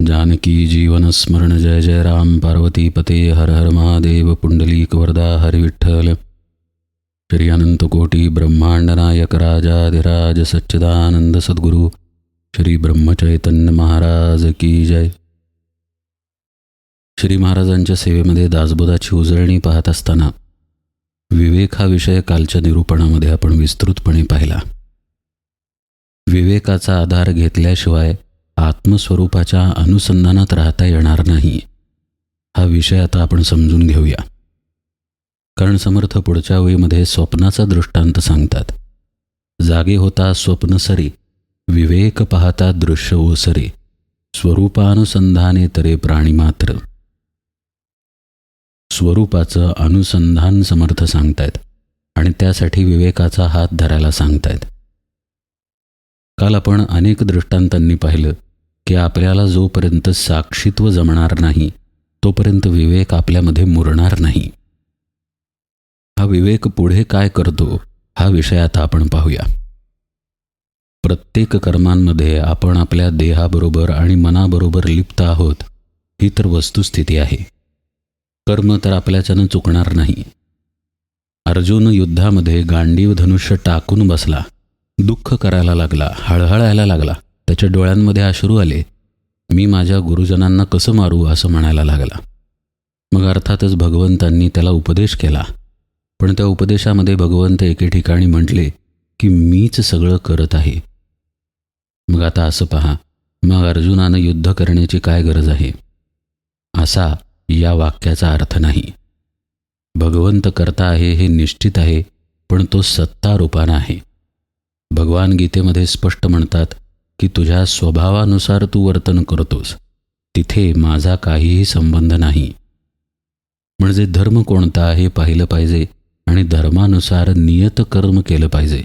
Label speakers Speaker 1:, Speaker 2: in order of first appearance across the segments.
Speaker 1: जानकी जीवन स्मरण जय जय राम पार्वती पते हर हर महादेव पुंडलीक वरदा हरिविठ्ठल श्री अनंत कोटी ब्रह्मांड नायक राजाधिराज सच्चिदानंद सद्गुरु श्री ब्रह्मचैतन्य महाराज की जय। श्री महाराजांच्या सेवेमध्ये दासबोधाची उजळणी पाहत असताना विवेक हा विषय कालच्या निरूपणामध्ये आपण विस्तृतपणे पाहिला। विवेकाचा आधार घेतल्याशिवाय आत्मस्वरूपाच्या अनुसंधानात राहता येणार नाही. हा विषय आता आपण समजून घेऊया. कारण समर्थ पुढच्या वेळीमध्ये स्वप्नाचा दृष्टांत सांगतात. जागे होता स्वप्न सरी विवेक पाहता दृश्य ओसरे स्वरूपानुसंधाने तरे प्राणी मात्र. स्वरूपाचं अनुसंधान समर्थ सांगतायत आणि त्यासाठी विवेकाचा हात धरायला सांगतायत. काल आपण अनेक दृष्टांतांनी पाहिलं. की आपल्याला जोपर्यंत साक्षीत्व जमणार नाही तोपर्यंत विवेक आपल्यामध्ये मुरणार नाही. हा विवेक पुढे काय करतो हा विषय आता आपण पाहूया. प्रत्येक कर्मांमध्ये आपण आपल्या देहाबरोबर आणि मनाबरोबर लिप्त आहोत ही तर वस्तुस्थिती आहे. कर्म तर आपल्याच्यानं चुकणार नाही. अर्जुन युद्धामध्ये गांडीव धनुष्य टाकून बसला दुःख करायला लागला हळहळायला लागला. त्याच्या डोळ्यांमध्ये अश्रू आले मी माझ्या गुरुजनांना कसं मारू? असं म्हणायला लागला. मग अर्थातच भगवंतांनी त्याला उपदेश केला. पण त्या उपदेशामध्ये भगवंत एके ठिकाणी म्हटले की मीच सगळं करत आहे. मग आता असं पहा मग अर्जुनानं युद्ध करण्याची काय गरज आहे? असा या वाक्याचा अर्थ नाही. भगवंत करता आहे हे निश्चित आहे पण तो सत्तारूपानं आहे. भगवान गीतेमध्ये स्पष्ट म्हणतात की तुझ्या स्वभावानुसार तू वर्तन करतोस. तिथे माझा काहीही संबंध नाही. म्हणजे धर्म कोणता आहे पाहिलं पाहिजे आणि धर्मानुसार नियत कर्म केलं पाहिजे.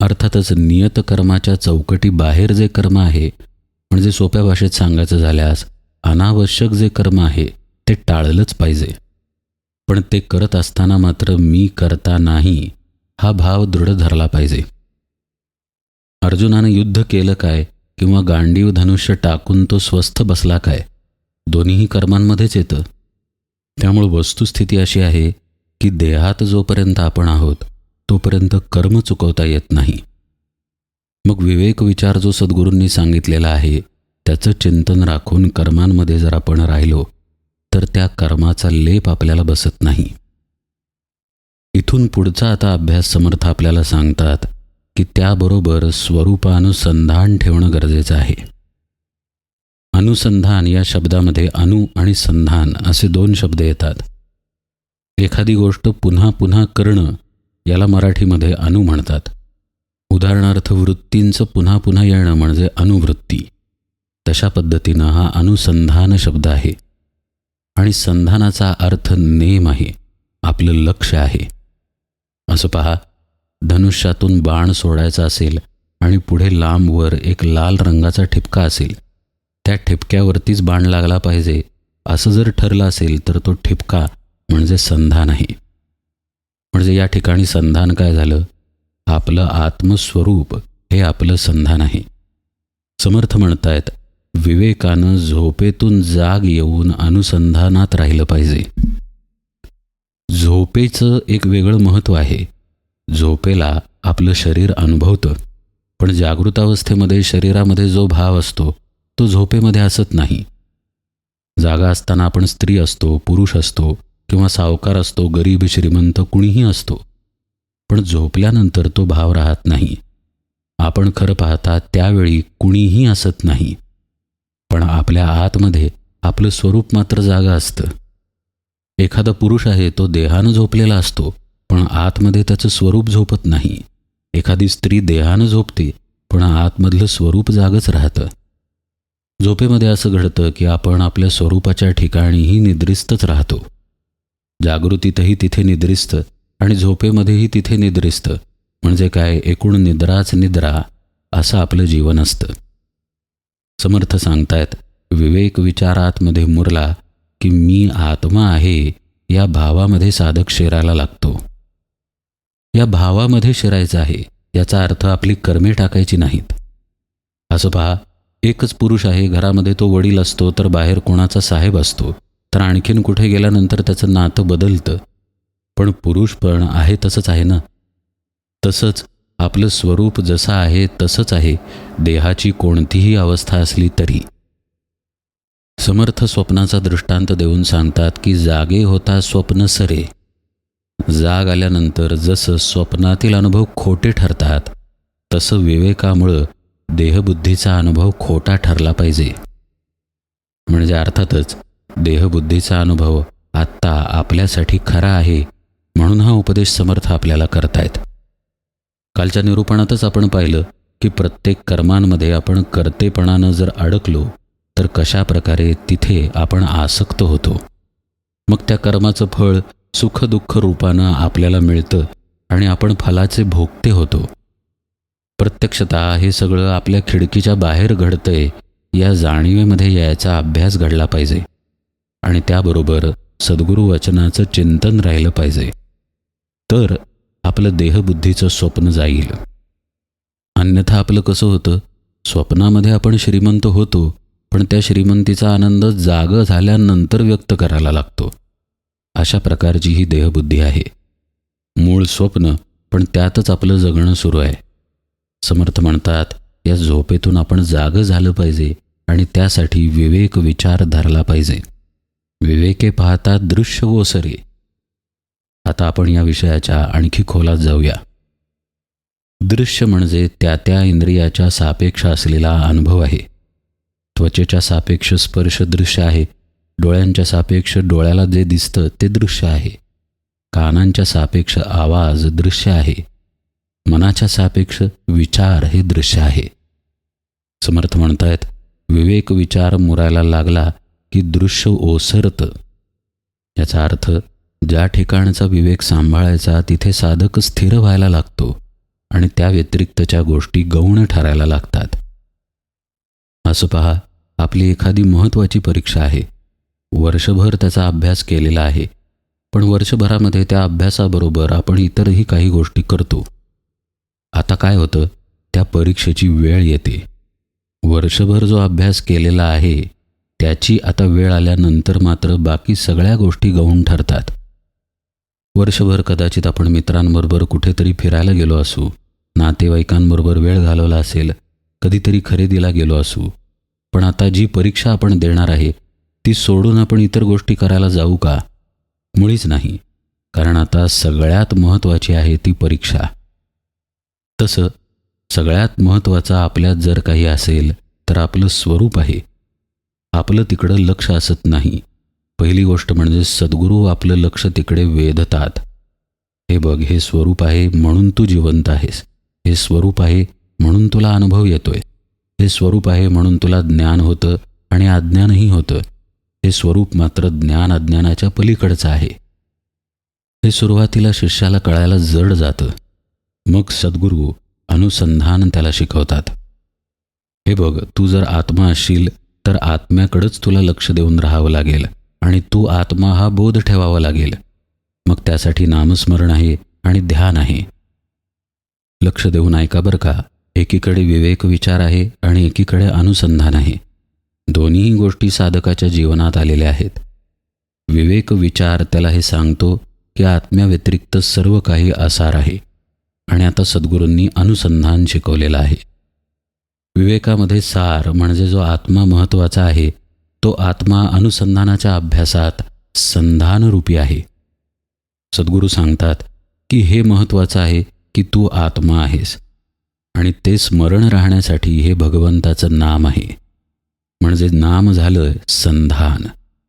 Speaker 1: अर्थातच नियत कर्माच्या चौकटी बाहेर जे कर्म आहे म्हणजे सोप्या भाषेत सांगायचं झाल्यास अनावश्यक जे कर्म आहे ते टाळलंच पाहिजे. पण ते करत असताना मात्र मी करता नाही हा भाव दृढ धरला पाहिजे. अर्जुनानं युद्ध केलं काय किंवा गांडीव धनुष्य टाकून तो स्वस्थ बसला काय? दोन्हीही कर्मांमध्येच येतं. त्यामुळे वस्तुस्थिती अशी आहे की देहात जोपर्यंत आपण आहोत तोपर्यंत कर्म चुकवता येत नाही. मग विवेक विचार जो सद्गुरूंनी सांगितलेला आहे त्याचं चिंतन राखून कर्मांमध्ये जर आपण राहिलो तर त्या कर्माचा लेप आपल्याला बसत नाही. इथून पुढचा आता अभ्यास समर्थ आपल्याला सांगतात की त्याबरोबर स्वरूपानुसंधान ठेवणं गरजेचं आहे. अनुसंधान या शब्दामध्ये अनु आणि संधान असे दोन शब्द येतात. एखादी गोष्ट पुन्हा पुन्हा करणं याला मराठीमध्ये अनु म्हणतात. उदाहरणार्थ वृत्तींचं पुन्हा पुन्हा येणं म्हणजे अनुवृत्ती. तशा पद्धतीनं हा अनुसंधान शब्द आहे. आणि संधानाचा अर्थ नेम आहे. आपलं लक्ष आहे. असं पहा. धनुष्यातून बाण सोडायचा असेल आणि पुढे लांबवर एक लाल रंगाचा ठिपका असेल त्या ठिपक्यावरतीच बाण लागला पाहिजे. असं जर ठरलं असेल तर तो ठिपका म्हणजे संधान आहे. म्हणजे या ठिकाणी संधान काय झालं? आपलं आत्मस्वरूप हे आपलं संधान आहे. समर्थ म्हणतायत विवेकानं झोपेतून जाग येऊन अनुसंधानात राहिलं पाहिजे. झोपेचं एक वेगळं महत्त्व आहे. झोपेला आपलं शरीर अनुभवतं. पण जागृतावस्थेमध्ये शरीरामध्ये जो भाव असतो तो झोपेमध्ये असत नाही. जागा असताना आपण स्त्री असतो पुरुष असतो किंवा सावकार असतो गरीब श्रीमंत कुणीही असतो. पण झोपल्यानंतर तो भाव राहत नाही. आपण खरं पाहता त्यावेळी कुणीही असत नाही. पण आपल्या आतमध्ये आपलं स्वरूप मात्र जागा असतं. एखादा पुरुष आहे तो देहानं झोपलेला असतो. पण आतमध्ये त्याचं स्वरूप झोपत नाही. एखादी स्त्री देहानं झोपते पण आतमधलं स्वरूप जागच राहतं. झोपेमध्ये असं घडतं की आपण आपल्या स्वरूपाच्या ठिकाणीही निद्रिस्तच राहतो. जागृतीतही तिथे निद्रिस्त आणि झोपेमध्येही तिथे निद्रिस्त म्हणजे काय एकूण निद्राच निद्रा असं आपलं जीवन असतं. समर्थ सांगतायत विवेक विचारातमध्ये मुरला की मी आत्मा आहे या भावामध्ये साधक शेरायला लागतो. या भावामध्ये शिरायचं आहे याचा अर्थ आपली कर्मे टाकायची नाहीत. असं पहा एकच पुरुष आहे घरामध्ये तो वडील असतो तर बाहेर कोणाचा साहेब असतो तर आणखीन कुठे गेल्यानंतर त्याचं नातं बदलतं. पण पुरुष पण आहे तसंच आहे ना? तसंच आपलं स्वरूप जसं आहे तसंच आहे देहाची कोणतीही अवस्था असली तरी. समर्थ स्वप्नाचा दृष्टांत देऊन सांगतात की जागे होता स्वप्न सरे. जाग आल्यानंतर जसं स्वप्नातील अनुभव खोटे ठरतात तसं विवेकामुळं देहबुद्धीचा अनुभव खोटा ठरला पाहिजे. म्हणजे अर्थातच देहबुद्धीचा अनुभव आत्ता आपल्यासाठी खरा आहे म्हणून हा उपदेश समर्थ आपल्याला करतायत. कालच्या निरूपणातच आपण पाहिलं की प्रत्येक कर्मांमध्ये आपण कर्तेपणानं जर अडकलो तर कशा प्रकारे तिथे आपण आसक्त होतो. मग त्या कर्माचं फळ सुखदुःख रूपानं आपल्याला मिळतं आणि आपण फलाचे भोगते होतो. प्रत्यक्षता हे सगळं आपल्या खिडकीच्या बाहेर घडतंय या जाणीवेमध्ये यायचा अभ्यास घडला पाहिजे. आणि त्याबरोबर सद्गुरू वचनाचं चिंतन राहिलं पाहिजे. तर आपलं देहबुद्धीचं स्वप्न जाईल. अन्यथा आपलं कसं होतं? स्वप्नामध्ये आपण श्रीमंत होतो पण त्या श्रीमंतीचा आनंद जाग झाल्यानंतर व्यक्त करायला लागतो. अशा प्रकारची ही देहबुद्धी आहे. मूळ स्वप्न पण त्यातच आपलं जगणं सुरू आहे. समर्थ म्हणतात या झोपेतून आपण जाग झालं पाहिजे आणि त्यासाठी विवेक विचार धरला पाहिजे. विवेके पाहता दृश्य गोसरे आता आपण या विषयाच्या आणखी खोलात जाऊया. दृश्य म्हणजे त्या त्या इंद्रियाच्या सापेक्ष असलेला अनुभव आहे. त्वचेच्या सापेक्ष स्पर्श दृश्य आहे डोळ्यांच्या सापेक्ष डोळ्याला जे दिसतं ते दृश्य आहे. कानांच्या सापेक्ष आवाज दृश्य आहे. मनाच्या सापेक्ष विचार हे दृश्य आहे. समर्थ म्हणतायत विवेक विचार मुरायला लागला की दृश्य ओसरतं. याचा अर्थ ज्या ठिकाणचा विवेक सांभाळायचा तिथे साधक स्थिर व्हायला लागतो आणि त्या व्यतिरिक्तच्या गोष्टी गौण ठरायला लागतात. असं पहा आपली एखादी महत्त्वाची परीक्षा आहे. वर्षभर त्याचा अभ्यास केलेला आहे. पण वर्षभरामध्ये त्या अभ्यासाबरोबर आपण इतरही काही गोष्टी करतो. आता काय होतं? त्या परीक्षेची वेळ येते. वर्षभर जो अभ्यास केलेला आहे त्याची आता वेळ आल्यानंतर मात्र बाकी सगळ्या गोष्टी गौण ठरतात. वर्षभर कदाचित आपण मित्रांबरोबर कुठेतरी फिरायला गेलो असू नातेवाईकांबरोबर वेळ घालवला असेल कधीतरी खरेदीला गेलो असू. पण आता जी परीक्षा आपण देणार आहे ती सोडून आपण इतर गोष्टी करायला जाऊ का? मुळीच नाही. कारण आता सगळ्यात महत्त्वाची आहे ती परीक्षा. तसं सगळ्यात महत्त्वाचं आपल्यात जर काही असेल तर आपलं स्वरूप आहे. आपलं तिकडं लक्ष असत नाही. पहिली गोष्ट म्हणजे सद्गुरू आपलं लक्ष तिकडे वेधतात. हे बघ हे स्वरूप आहे म्हणून तू जिवंत आहेस. हे स्वरूप आहे म्हणून तुला अनुभव येतोय. हे स्वरूप आहे म्हणून तुला ज्ञान होतं आणि अज्ञानही होतं. हे स्वरूप मात्र ज्ञान अज्ञानाच्या पलीकडचं आहे. हे सुरुवातीला शिष्याला कळायला जड जातं. मग सद्गुरू अनुसंधान त्याला शिकवतात. हे बघ तू जर आत्मा असशील तर आत्म्याकडंच तुला लक्ष देऊन राहावं लागेल आणि तू आत्मा हा बोध ठेवावा लागेल. मग त्यासाठी नामस्मरण आहे आणि ध्यान आहे. लक्ष देऊन ऐका बरं का एकीकडे विवेक विचार आहे आणि एकीकडे अनुसंधान आहे. दोन्ही गोष्टी साधकाच्या जीवनात आलेल्या आहेत. विवेक विचार त्याला हे सांगतो की आत्म्याव्यतिरिक्त सर्व काही आसार आहे आणि आता सद्गुरूंनी अनुसंधान शिकवलेलं आहे. विवेकामध्ये सार म्हणजे जो आत्मा महत्त्वाचा आहे तो आत्मा अनुसंधानाच्या अभ्यासात संधानरूपी आहे. सद्गुरू सांगतात की हे महत्त्वाचं आहे की तू आत्मा आहेस आणि ते स्मरण राहण्यासाठी हे भगवंताचं नाम आहे. म्हणजे नाम झालं संधान.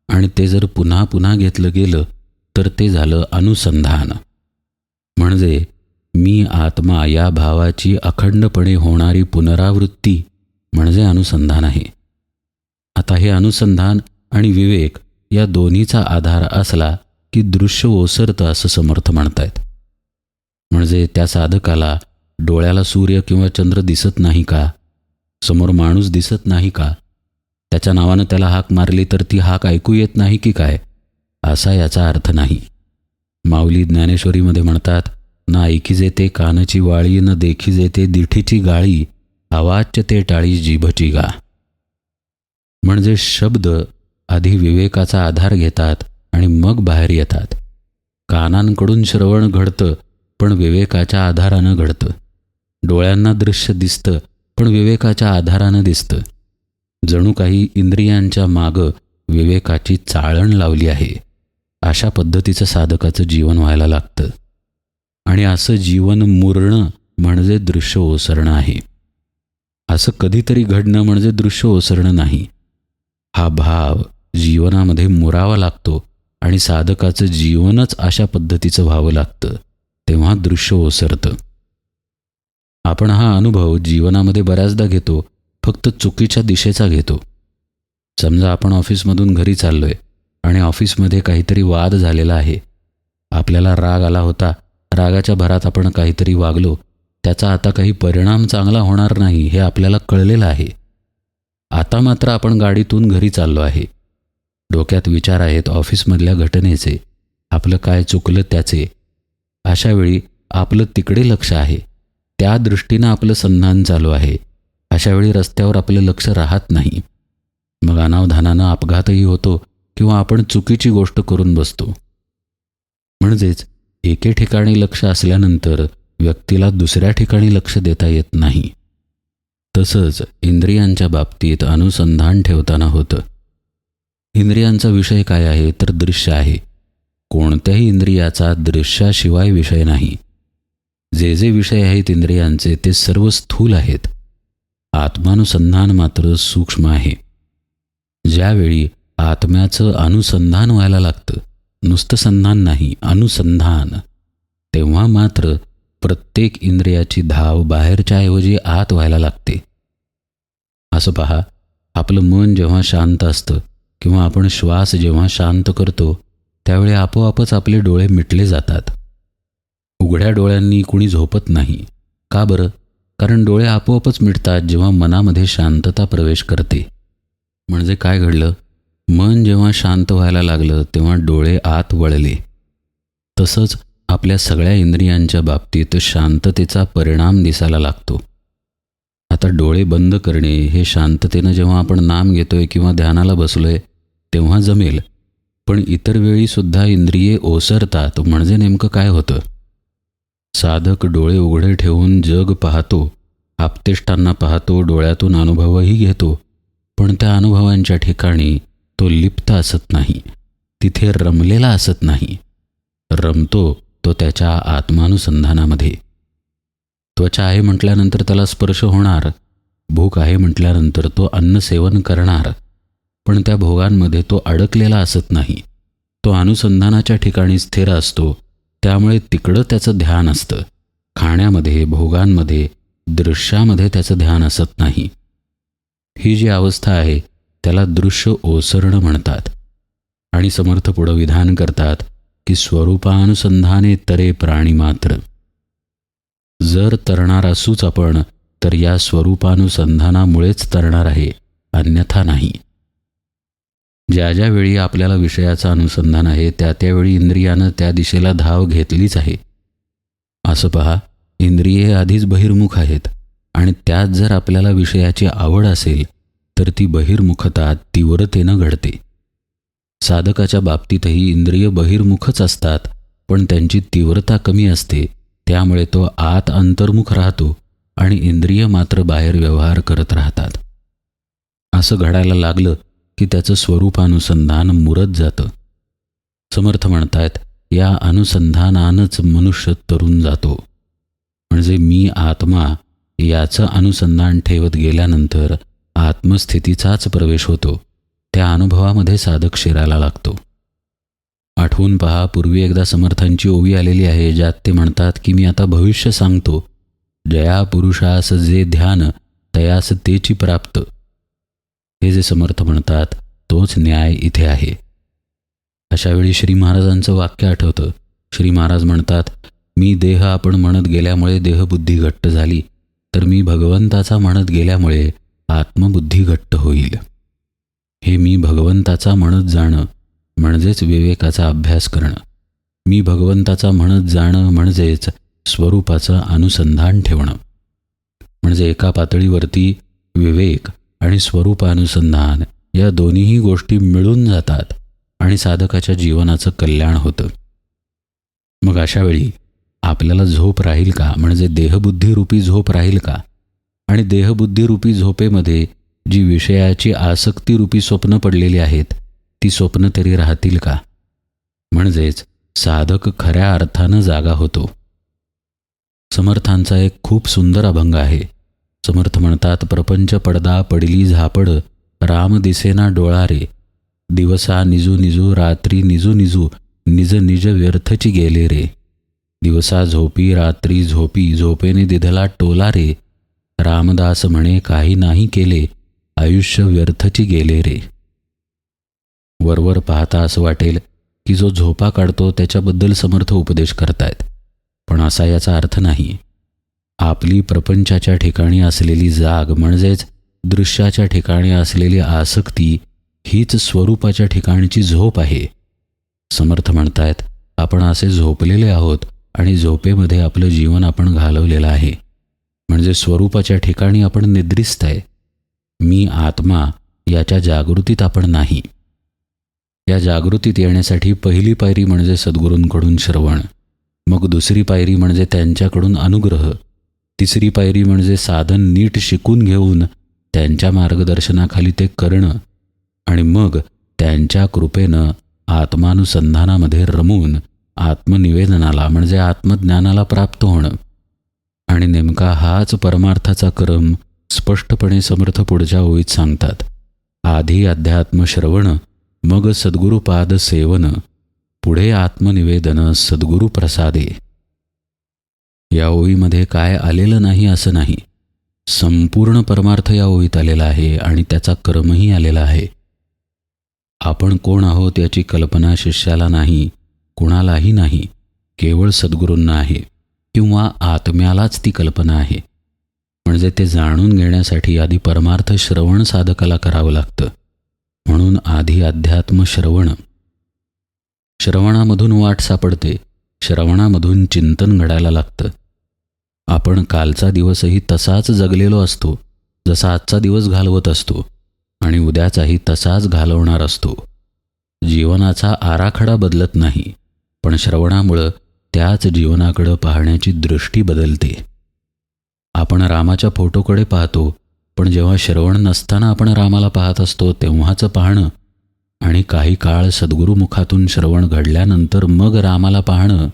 Speaker 1: आणि ते जर पुन्हा पुन्हा घेतलं गेलं तर ते झालं अनुसंधान. म्हणजे मी आत्मा या भावाची अखंडपणे होणारी पुनरावृत्ती म्हणजे अनुसंधान आहे. आता हे अनुसंधान आणि विवेक या दोन्हीचा आधार असला की दृश्य ओसरतं असं समर्थ म्हणतायत. म्हणजे त्या साधकाला डोळ्याला सूर्य किंवा चंद्र दिसत नाही का? समोर माणूस दिसत नाही का? त्याच्या नावानं त्याला हाक मारली तर ती हाक ऐकू येत नाही की काय? असा याचा अर्थ नाही. माऊली ज्ञानेश्वरीमध्ये म्हणतात ना ऐकी जेते कानाची वाळी न देखी जेते दिठीची गाळी आवाच्य ते टाळी जीभची गा. म्हणजे शब्द आधी विवेकाचा आधार घेतात आणि मग बाहेर येतात. कानांकडून श्रवण घडतं पण विवेकाच्या आधारानं घडतं. डोळ्यांना दृश्य दिसतं पण विवेकाच्या आधारानं दिसतं. जणू काही इंद्रियांच्या मागं विवेकाची चाळण लावली आहे. अशा पद्धतीचं साधकाचं जीवन व्हायला लागतं. आणि असं जीवन मुरणं म्हणजे दृश्य ओसरणं आहे. असं कधीतरी घडणं म्हणजे दृश्य ओसरणं नाही. हा भाव जीवनामध्ये मुरावा लागतो आणि साधकाचं जीवनच अशा पद्धतीचं व्हावं लागतं तेव्हा दृश्य ओसरतं. आपण हा अनुभव जीवनामध्ये बऱ्याचदा घेतो फक्त चुकीच्या दिशेचा घेतो. समजा आपण ऑफिसमधून घरी चाललो आहे आणि ऑफिसमध्ये काहीतरी वाद झालेला आहे. आपल्याला राग आला होता. रागाच्या भरात आपण काहीतरी वागलो. त्याचा आता काही परिणाम चांगला होणार नाही हे आपल्याला कळलेलं आहे. आता मात्र आपण गाडीतून घरी चाललो आहे. डोक्यात विचार आहेत ऑफिसमधल्या घटनेचे. आपलं काय चुकलं त्याचे. अशावेळी आपलं तिकडे लक्ष आहे. त्या दृष्टीनं आपलं संधान चालू आहे. अशावेळी रस्त्यावर आपलं लक्ष राहत नाही. मग अनावधानानं अपघातही होतो किंवा आपण चुकीची गोष्ट करून बसतो. म्हणजेच एके ठिकाणी लक्ष असल्यानंतर व्यक्तीला दुसऱ्या ठिकाणी लक्ष देता येत नाही. तसंच इंद्रियांच्या बाबतीत अनुसंधान ठेवताना होतं. इंद्रियांचा विषय काय आहे तर दृश्य आहे. कोणत्याही इंद्रियाचा दृश्याशिवाय विषय नाही. जे जे विषय आहेत इंद्रियांचे ते सर्व स्थूल आहेत. आत्मानुसंधान मात्र सूक्ष्म आहे. ज्यावेळी आत्म्याचं अनुसंधान व्हायला लागतं नुसतं संधान नाही अनुसंधान तेव्हा मात्र प्रत्येक इंद्रियाची धाव बाहेरच्या ऐवजी आत व्हायला लागते. असं पहा आपलं मन जेव्हा शांत असतं किंवा आपण श्वास जेव्हा शांत करतो त्यावेळी आपोआपच आपले डोळे मिटले जातात. उघड्या डोळ्यांनी कुणी झोपत नाही. का बरं? कारण डोळे आपोआपच मिटतात जेव्हा मनामध्ये शांतता प्रवेश करते. म्हणजे काय घडलं? मन जेव्हा शांत व्हायला लागलं तेव्हा डोळे आत वळले. तसंच आपल्या सगळ्या इंद्रियांच्या बाबतीत शांततेचा परिणाम दिसायला लागतो. आता डोळे बंद करणे हे शांततेनं जेव्हा आपण नाम घेतोय किंवा ध्यानाला बसलोय तेव्हा जमेल. पण इतर वेळीसुद्धा इंद्रिये ओसरतात म्हणजे नेमकं काय होतं? साधक डोळे उघडे ठेवून जग पाहतो आपतेष्टांना पाहतो डोळ्यातून अनुभवही घेतो पण त्या अनुभवांच्या ठिकाणी तो लिप्त असत नाही तिथे रमलेला असत नाही. रमतो तो त्याच्या आत्मानुसंधानामध्ये. त्वचा आहे म्हटल्यानंतर त्याला स्पर्श होणार भूक आहे म्हटल्यानंतर तो अन्न सेवन करणार पण त्या भोगांमध्ये तो अडकलेला असत नाही. तो अनुसंधानाच्या ठिकाणी स्थिर असतो त्यामुळे तिकडं त्याचं ध्यान असतं. खाण्यामध्ये भोगांमध्ये दृश्यामध्ये त्याचं ध्यान असत नाही. ही जी अवस्था आहे त्याला दृश्य ओसरणं म्हणतात. आणि समर्थ पुढं विधान करतात की स्वरूपानुसंधाने तरे प्राणी मात्र. जर तरणार असूच आपण तर या स्वरूपानुसंधानामुळेच तरणार आहे अन्यथा नाही. ज्या ज्यावेळी आपल्याला विषयाचं अनुसंधान आहे त्या त्यावेळी इंद्रियानं त्या दिशेला धाव घेतलीच आहे. असं पहा इंद्रिये आधीच बहिर्मुख आहेत. आणि त्यात जर आपल्याला विषयाची आवड असेल तर ती बहिर्मुखता तीव्रतेनं घडते. साधकाच्या बाबतीतही इंद्रिय बहिर्मुखच असतात पण त्यांची तीव्रता कमी असते त्यामुळे तो आत अंतर्मुख राहतो आणि इंद्रिय मात्र बाहेर व्यवहार करत राहतात. असं घडायला लागलं की त्याचं स्वरूपानुसंधान मुरत जातं. समर्थ म्हणतायत या अनुसंधानानच मनुष्य तरुण जातो. म्हणजे मी आत्मा याचं अनुसंधान ठेवत गेल्यानंतर आत्मस्थितीचाच प्रवेश होतो. त्या अनुभवामध्ये साधक शिरायला लागतो. आठवून पहा पूर्वी एकदा समर्थांची ओवी आलेली आहे ज्यात ते म्हणतात की मी आता भविष्य सांगतो. जया पुरुषास जे ध्यान तयास तेची प्राप्त. हे जे समर्थ म्हणतात तोच न्याय इथे आहे. अशावेळी श्री महाराजांचं वाक्य आठवतं. श्री महाराज म्हणतात मी देह आपण म्हणत गेल्यामुळे देहबुद्धी घट्ट झाली तर मी भगवंताचा म्हणत गेल्यामुळे आत्मबुद्धी घट्ट होईल. हे मी भगवंताचा म्हणत जाणं म्हणजेच विवेकाचा अभ्यास करणं. मी भगवंताचा म्हणत जाणं म्हणजेच स्वरूपाचं अनुसंधान ठेवणं. म्हणजे एका पातळीवरती विवेक आणि स्वरूपानुसंधान या दोन्हीही गोष्टी मिळून जातात आणि साधकाच्या जीवनाचं कल्याण होतं. मग अशावेळी आपल्याला झोप राहील का? म्हणजे देहबुद्धीरूपी झोप राहील का? आणि देहबुद्धीरूपी झोपेमध्ये जी विषयाची आसक्तीरूपी स्वप्न पडलेली आहेत ती स्वप्न तरी राहतील का? म्हणजेच साधक खऱ्या अर्थानं जागा होतो. समर्थांचा एक खूप सुंदर अभंग आहे. समर्थ म्हणतात प्रपंच पडदा पडली झापड राम दिसेना डोळा रे दिवसा निजू निजू रात्री निजू निजू निज निज व्यर्थची गेले रे. दिवसा झोपी रात्री झोपी झोपेने दिधला टोला रे. रामदास म्हणे काही नाही केले आयुष्य व्यर्थची गेले रे. वरवर पाहता असं वाटेल की जो झोपा काढतो त्याच्याबद्दल समर्थ उपदेश करतायत. पण असा याचा अर्थ नाही. आपली प्रपंचाच्या ठिकाणी असलेली जाग म्हणजेच दृश्याच्या ठिकाणी असलेली आसक्ती हीच स्वरूपाच्या ठिकाणची झोप आहे. समर्थ म्हणतायत आपण असे झोपलेले आहोत आणि झोपेमध्ये आपलं जीवन आपण घालवलेलं आहे. म्हणजे स्वरूपाच्या ठिकाणी आपण निद्रिस्त आहे. मी आत्मा याच्या जागृतीत आपण नाही. या जागृतीत येण्यासाठी पहिली पायरी म्हणजे सद्गुरूंकडून श्रवण. मग दुसरी पायरी म्हणजे त्यांच्याकडून अनुग्रह. तिसरी पायरी म्हणजे साधन नीट शिकून घेऊन त्यांच्या मार्गदर्शनाखाली ते करणं. आणि मग त्यांच्या कृपेनं आत्मानुसंधानामध्ये रमून आत्मनिवेदनाला म्हणजे आत्मज्ञानाला प्राप्त होणं. आणि नेमका हाच परमार्थाचा क्रम स्पष्टपणे समर्थ पुढच्या ओळीत सांगतात. आधी अध्यात्म श्रवण मग सद्गुरुपाद सेवन पुढे आत्मनिवेदन सद्गुरु प्रसादे. या ओळीमध्ये काय आलेलं नाही असं नाही. संपूर्ण परमार्थ या ओळीत आलेला आहे आणि त्याचा क्रमही आलेला आहे. आपण कोण आहोत याची कल्पना शिष्याला नाही कुणालाही नाही केवळ सद्गुरूंना आहे किंवा आत्म्यालाच ती कल्पना आहे. म्हणजे ते जाणून घेण्यासाठी आधी परमार्थ श्रवण साधकाला करावं लागतं. म्हणून आधी अध्यात्म श्रवण. श्रवणामधून वाट सापडते श्रवणामधून चिंतन घडायला लागतं. आपण कालचा दिवसही तसाच जगलेलो असतो जसा आजचा दिवस घालवत असतो आणि उद्याचाही तसाच घालवणार असतो. जीवनाचा आराखडा बदलत नाही. पण श्रवणामुळं त्याच जीवनाकडं पाहण्याची दृष्टी बदलते. आपण रामाच्या फोटोकडे पाहतो पण जेव्हा श्रवण नसताना आपण रामाला पाहत असतो तेव्हाचं पाहणं आणि काही काळ सद्गुरुमुखातून श्रवण घडल्यानंतर मग रामाला पाहणं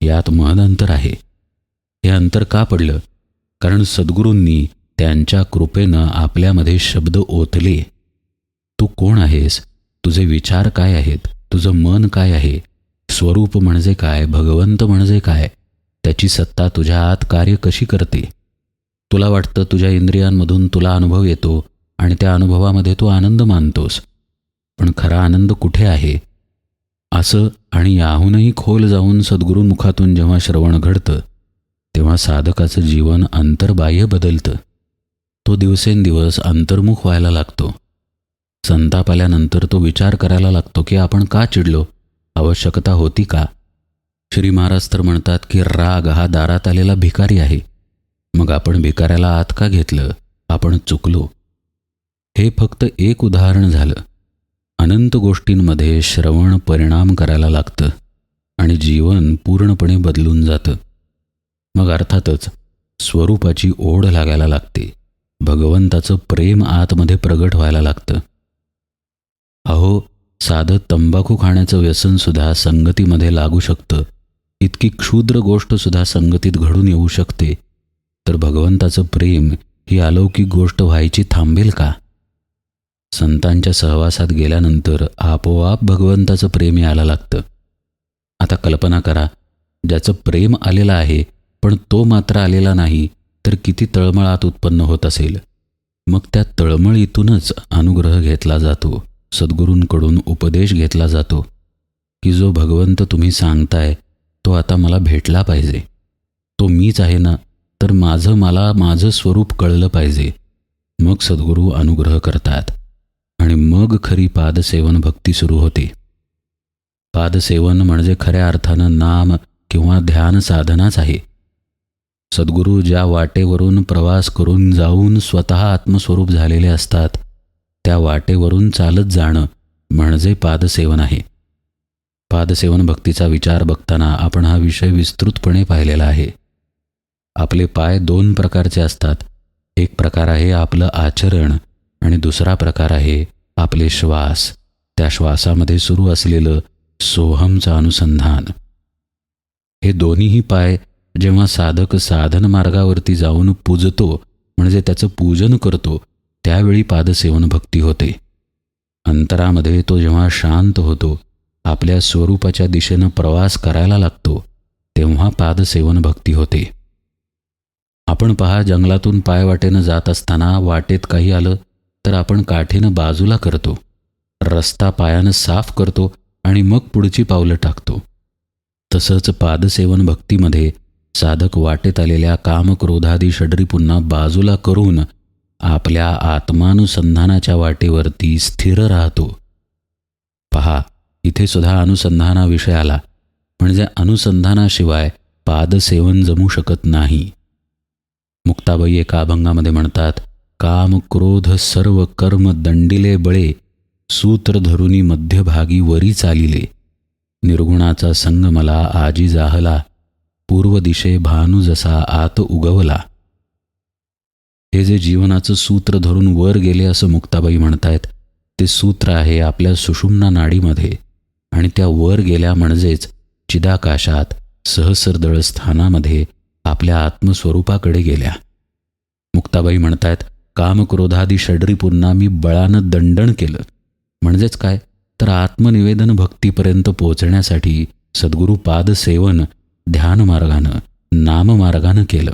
Speaker 1: यात महद अंतर आहे. हे अंतर का पडलं? कारण सद्गुरूंनी त्यांच्या कृपेनं आपल्यामध्ये शब्द ओतले. तू कोण आहेस? तुझे विचार काय आहेत? तुझं मन काय आहे? स्वरूप म्हणजे काय भगवंत म्हणजे काय त्याची सत्ता तुझ्या आत कार्य कशी करते? तुला वाटतं तुझ्या इंद्रियांमधून तुला अनुभव येतो आणि त्या अनुभवामध्ये तू आनंद मानतोस. पण खरा आनंद कुठे आहे? असं आणि याहूनही खोल जाऊन सद्गुरूमुखातून जेव्हा श्रवण घडतं तेव्हा साधकाचं जीवन अंतर्बाह्य बदलतं. तो दिवसेंदिवस अंतर्मुख व्हायला लागतो. संताप आल्यानंतर तो विचार करायला लागतो की आपण का चिडलो? आवश्यकता होती का? श्री महाराज तर म्हणतात की राग हा दारात आलेला भिकारी आहे. मग आपण भिकाऱ्याला आत का घेतलं? आपण चुकलो. हे फक्त एक उदाहरण झालं. अनंत गोष्टींमध्ये श्रवण परिणाम करायला लागतं आणि जीवन पूर्णपणे बदलून जातं. मग अर्थातच स्वरूपाची ओढ लागायला लागते. भगवंताचं प्रेम आतमध्ये प्रगट व्हायला लागतं. अहो साधं तंबाखू खाण्याचं व्यसनसुद्धा संगतीमध्ये लागू शकतं. इतकी क्षुद्र गोष्टसुद्धा संगतीत घडून येऊ शकते. तर भगवंताचं प्रेम ही अलौकिक गोष्ट व्हायची थांबेल का? संतांच्या सहवासात गेल्यानंतर आपोआप भगवंताचं प्रेम यायला लागतं. आता कल्पना करा ज्याचं प्रेम आलेलं आहे पण तो मात्र आलेला नाही तर किती तळमळात उत्पन्न होत असेल. मग त्या तळमळीतूनच अनुग्रह घेतला जातो. सद्गुरूंकडून उपदेश घेतला जातो की जो भगवंत तुम्ही सांगताय तो आता मला भेटला पाहिजे. तो मीच आहे ना तर माझं मला माझं स्वरूप कळलं पाहिजे. मग सद्गुरू अनुग्रह करतात. आणि मग खरी पादसेवन भक्ती सुरू होते. पादसेवन म्हणजे खऱ्या अर्थानं नाम किंवा ध्यान साधनाच आहे. सद्गुरू ज्या वाटेवरून प्रवास करून जाऊन स्वतः आत्मस्वरूप झालेले असतात त्या वाटेवरून चालत जाणं म्हणजे पादसेवन आहे. पादसेवन भक्तीचा विचार बघताना आपण हा विषय विस्तृतपणे पाहिलेला आहे. आपले पाय दोन प्रकारचे असतात. एक प्रकार आहे आपलं आचरण आणि दुसरा प्रकार आहे आपले श्वास. त्या श्वासामध्ये सुरू असलेलं सोहमचं अनुसंधान. हे दोन्हीही पाय जेव्हा साधक साधन मार्गावरती जाऊन पूजतो म्हणजे त्याचं पूजन करतो त्यावेळी पादसेवन भक्ती होते. अंतरामध्ये तो जेव्हा शांत होतो आपल्या स्वरूपाच्या दिशेनं प्रवास करायला लागतो तेव्हा पादसेवन भक्ती होते. आपण पहा जंगलातून पायवाटेनं जात असताना वाटेत काही आलं तर आपण काठीनं बाजूला करतो. रस्ता पायानं साफ करतो आणि मग पुढची पावलं टाकतो. तसंच पादसेवन भक्तीमध्ये साधक वाटेत आलेल्या कामक्रोधादी षडरी पुन्हा बाजूला करून आपल्या आत्मानुसंधानाच्या वाटेवरती स्थिर राहतो. पहा इथे सुद्धा अनुसंधानाविषय आला. म्हणजे अनुसंधानाशिवाय पादसेवन जमू शकत नाही. मुक्ताबाई एका अभंगामध्ये म्हणतात काम क्रोध सर्व कर्म दंडिले बळे सूत्र धरुनी मध्यभागी वरी चालिले. निर्गुणाचा संग मला आजी जाहला पूर्व दिशे भानू जसा आत उगवला. हे जे जीवनाचं सूत्र धरून वर गेले असं मुक्ताबाई म्हणतायत ते सूत्र आहे आपल्या सुषुम्ना नाडीमध्ये आणि त्या वर गेल्या म्हणजेच चिदाकाशात सहस्रदळ स्थानामध्ये आपल्या आत्मस्वरूपाकडे गेल्या. मुक्ताबाई म्हणतायत कामक्रोधादी षडरीपूर्णा पुन्हा मी बळानं दंडण केलं. म्हणजेच काय? तर आत्मनिवेदन भक्तीपर्यंत पोहोचण्यासाठी सद्गुरू पादसेवन ध्यानमार्गानं नाममार्गानं केलं.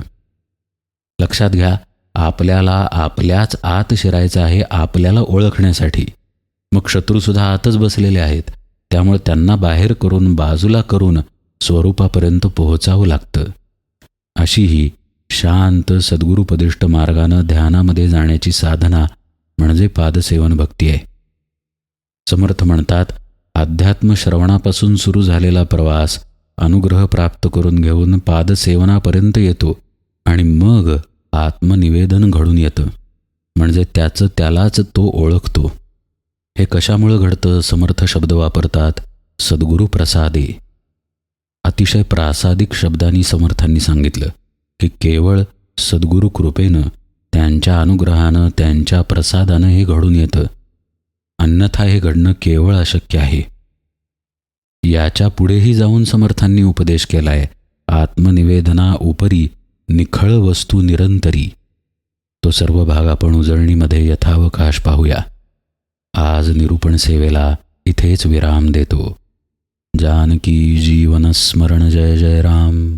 Speaker 1: लक्षात घ्या आपल्याला आपल्याच आत शिरायचं आहे आपल्याला ओळखण्यासाठी. मग शत्रूसुद्धा आतच बसलेले आहेत. त्यामुळे त्यांना बाहेर करून बाजूला करून स्वरूपापर्यंत पोहोचावं लागतं. अशी ही शांत सद्गुरुपदिष्ट मार्गानं ध्यानामध्ये जाण्याची साधना म्हणजे पादसेवन भक्ती आहे. समर्थ म्हणतात अध्यात्म श्रवणापासून सुरू झालेला प्रवास अनुग्रह प्राप्त करून घेऊन पादसेवनापर्यंत येतो आणि मग आत्मनिवेदन घडून येतं. म्हणजे त्याचं त्यालाच तो ओळखतो. हे कशामुळं घडतं? समर्थ शब्द वापरतात सद्गुरू प्रसादे. अतिशय प्रासादिक शब्दांनी समर्थांनी सांगितलं की केवळ सद्गुरू कृपेनं त्यांच्या अनुग्रहानं त्यांच्या प्रसादानं हे घडून येतं. अन्यथा हे घडणं केवळ अशक्य आहे. याच्या पुढेही जाऊन समर्थांनी उपदेश केलाय. आत्मनिवेदना उपरी निखळ वस्तू निरंतरी. तो सर्व भाग आपण उजळणीमध्ये यथावकाश पाहूया. आज निरूपण सेवेला इथेच विराम देतो. जानकी जीवनस्मरण जय जय राम.